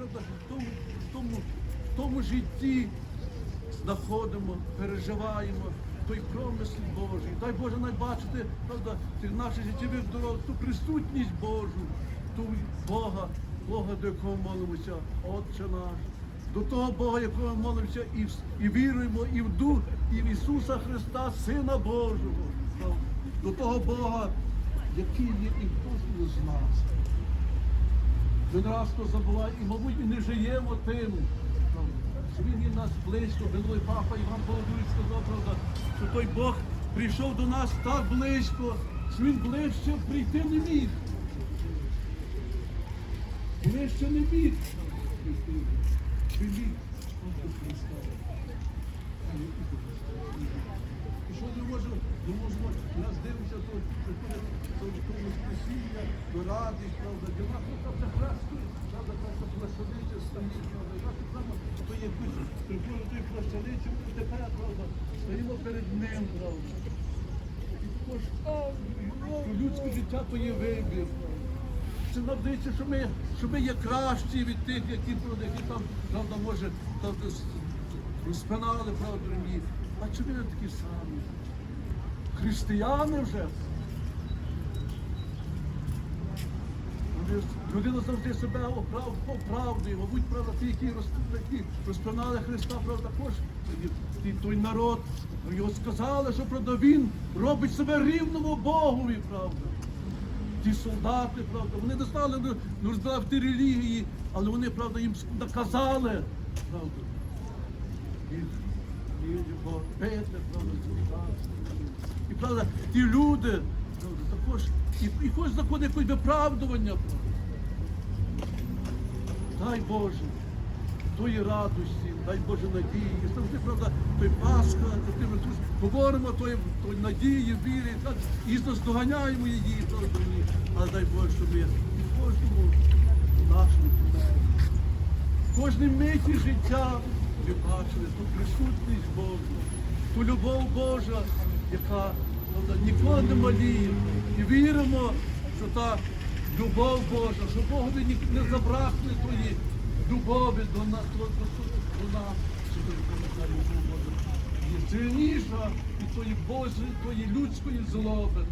правда, в тому, в тому, в тому житті знаходимо, переживаємо той промисел Божий. Дай Боже нам бачити, правда, тих наших життєвих дорог, ту присутність Божу, ту Бога, Бога, до якого молимося, Отче наш. До того Бога, якого молимося, і, і віруємо, і в Дух, і в Ісуса Христа, Сина Божого. До того Бога, який є і кожному з нас. Ми не раз то забуваємо, і, мабуть, не живемо тим, що він є нас близько. Минулий папа Іван Богодуєць сказав, правда, що той Бог прийшов до нас так близько, що він ближче прийти не міг. Ближче не міг. І що ми можемо, ми можемо, нас дивимося до, до, до, до Воскресіння, до радість, правда, для нас ну, там прекрасно, правда, просто плащаниця стоїть, і так само, то якусь той плащаниці, ми тепер, правда, стоїмо перед ним, правда. І також, людське життя то є вибір. Це нам здається, що ми, що ми є кращі від тих, які, правда, які там, правда, може, там, розпинали, правда, ремні. А чи ми не такі самі? Християни вже. Вони ж- Людина завжди себе оправ, оправдує, мабуть, правда, ті, які роз, розпинали Христа, правда, також той народ, його сказали, що правда, він робить себе рівному Богові, правда. Ті солдати, правда, вони не стали в ті релігії, але вони, правда, їм наказали, правда. І, і, бо Петр, правда. І правда, ті люди, правда, також, і, і хоч знаходить якось виправдування, правда. Дай Боже, тої радості, дай Боже надії. І завжди, правда, той Пасха, завжди ми тут говоримо тої, тої надії, вірі, так, і наздоганяємо її, правда, ні. Але дай Боже, щоб ми в кожному нашому кожній миті життя ми бачили ту присутність Божу, ту любов Божа, яка правда, ніколи не маліє. І віримо, що та любов Божа, що Богові не забракне тої любові до нас, до, до, нас, що та любов Божа є сильніша і твої Божої, твої людської злоби.